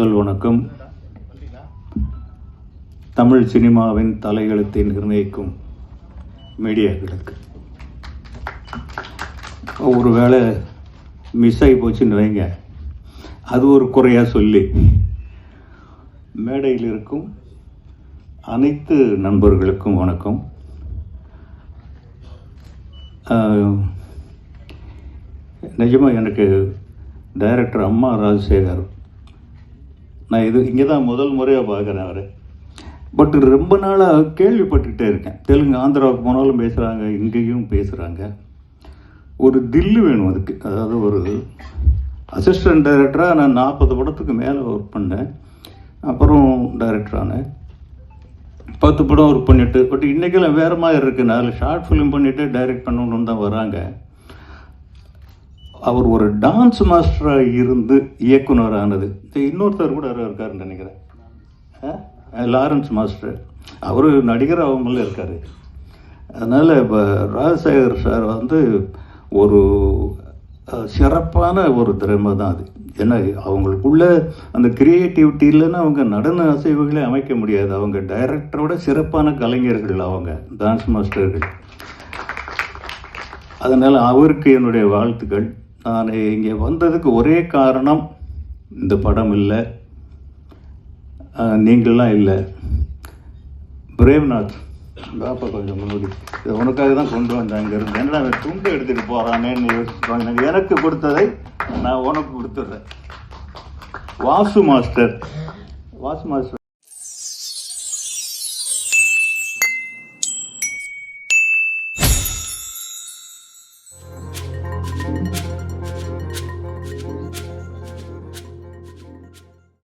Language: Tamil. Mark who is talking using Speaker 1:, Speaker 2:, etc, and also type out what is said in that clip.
Speaker 1: முதல் வணக்கம். தமிழ் சினிமாவின் தலையெழுத்தை நிர்ணயிக்கும் மீடியாக்களுக்கு. ஒருவேளை மிஸ் ஆகி போச்சுன்னு வைங்க. அது ஒரு குறையாக சொல்லி. மேடையில் இருக்கும் அனைத்து நண்பர்களுக்கும் வணக்கம். நிஜமாக நிஜமா எனக்கு டைரக்டர் அம்மா ராஜசேகர் நான் இது இங்கே தான் முதல் முறையாக பார்க்குறேன் அவரை. பட் ரொம்ப நாளாக கேள்விப்பட்டுக்கிட்டே இருக்கேன். தெலுங்கு ஆந்திராவுக்கு போனாலும் பேசுகிறாங்க இங்கேயும் பேசுகிறாங்க ஒரு தில்லு வேணும் அதுக்கு. அதாவது ஒரு அசிஸ்டன்ட் டைரக்டராக நான் நாற்பது படத்துக்கு மேலே ஒர்க் பண்ணேன். அப்புறம் டைரக்டர் பத்து படம் ஒர்க் பண்ணிட்டு பட் இன்றைக்கெல்லாம் வேறு மாதிரி இருக்குது நாலு ஷார்ட் ஃபிலிம் பண்ணிவிட்டு டைரக்ட் பண்ணணுன்னு தான் வராங்க. அவர் ஒரு டான்ஸ் மாஸ்டராக இருந்து இயக்குனர் ஆனது இன்னொருத்தர் கூட இருக்காருன்னு நினைக்கிறேன். Lawrence master. அவர் நடிகர் அவங்கள இருக்கார். அதனால் இப்போ ராஜசேகர் சார் வந்து ஒரு சிறப்பான ஒரு திறமை தான் அது. ஏன்னா அவங்களுக்குள்ள அந்த கிரியேட்டிவிட்டி இல்லைன்னா அவங்க நடன அசைவுகளே அமைக்க முடியாது. அவங்க டைரக்டரோட சிறப்பான கலைஞர்கள் அவங்க டான்ஸ் மாஸ்டர்கள் அதனால் அவருக்கு என்னுடைய வாழ்த்துக்கள். நான் இங்கே வந்ததுக்கு ஒரே காரணம் இந்த படம் இல்லை. அஹ், நீங்கள்லாம் இல்லை. பிரேம்நாத் பாப்பா கொஞ்சம் முன்னாடி. இது உனக்காக தான் கொண்டு வந்தேன் இங்கேருந்து என்னடா அவன் துண்டு எடுத்துகிட்டு போகிறானேன்னு யோசிப்பாங்க எனக்கு கொடுத்ததை நான் உனக்கு கொடுத்துட்றேன். வாசு மாஸ்டர். வாசு மாஸ்டர்